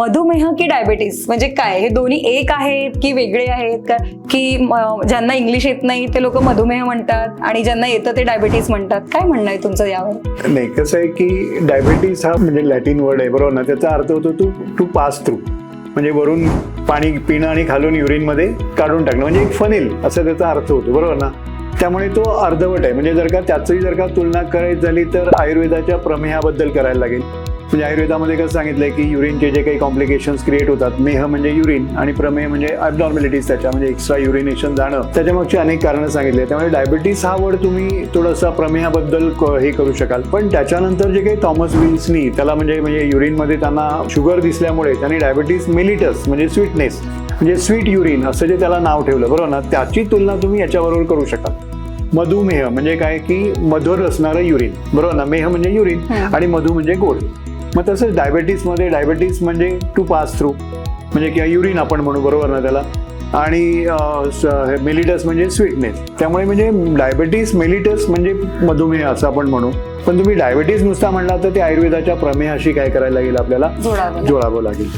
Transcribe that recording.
मधुमेह की डायबेटीस म्हणजे काय? हे दोन्ही एक आहेत की वेगळे आहेत? का की ज्यांना इंग्लिश येत नाही ते लोक मधुमेह म्हणतात आणि ज्यांना येतं ते डायबेटीस म्हणतात. काय म्हणणं आहे तुमचं यावर? नाही कसं आहे की डायबिटीस हा म्हणजे लॅटिन वर्ड आहे बरोबर ना? त्याचा अर्थ होतो तू टू पास थ्रू म्हणजे वरून पाणी पिणं आणि खालून युरिनमध्ये काढून टाकणं. म्हणजे एक फनेल असा त्याचा अर्थ होतो बरोबर ना? त्यामुळे तो अर्धवट आहे. म्हणजे जर का त्याचंही जर का तुलना करायची झाली तर आयुर्वेदाच्या प्रमेहाबद्दल करायला लागेल. म्हणजे आयुर्वेदामध्ये कसं सांगितलंय की युरिनचे जे काही कॉम्प्लिकेशन्स क्रिएट होतात मेह म्हणजे युरिन आणि प्रमेह म्हणजे अबनॉर्मॅलिटीज त्याच्या म्हणजे एक्स्ट्रा युरिनेशन जाणं त्याच्यामागची अनेक कारणं सांगितली. त्यामुळे डायबिटीस हा वर्ड तुम्ही थोडंसं प्रमेहाबद्दल हे करू शकाल. पण त्याच्यानंतर जे काही थॉमस विल्सनी त्याला म्हणजे म्हणजे युरिनमध्ये त्यांना शुगर दिसल्यामुळे त्यांनी डायबिटीस मेलिटस म्हणजे स्वीटनेस म्हणजे स्वीट युरिन असं जे त्याला नाव ठेवलं बरोबर ना? त्याची तुलना तुम्ही याच्याबरोबर करू शकाल. मधुमेह म्हणजे काय? की मधुर असणारं युरिन बरोबर ना? मेह म्हणजे युरिन. आणि मधु म्हणजे गोड. मग तसंच डायबेटीसमध्ये डायबेटीस म्हणजे टू पास थ्रू म्हणजे किंवा युरिन आपण म्हणू बरोबर ना त्याला? आणि मेलिटस म्हणजे स्वीटनेस त्यामुळे म्हणजे डायबेटीस मेलिटस म्हणजे मधुमेह असं आपण म्हणू. पण तुम्ही डायबेटीस नुसता म्हणला तर ते आयुर्वेदाच्या प्रमेहाशी काय करायला लागेल आपल्याला? जोडावं लागेल. जोडावं लागेल.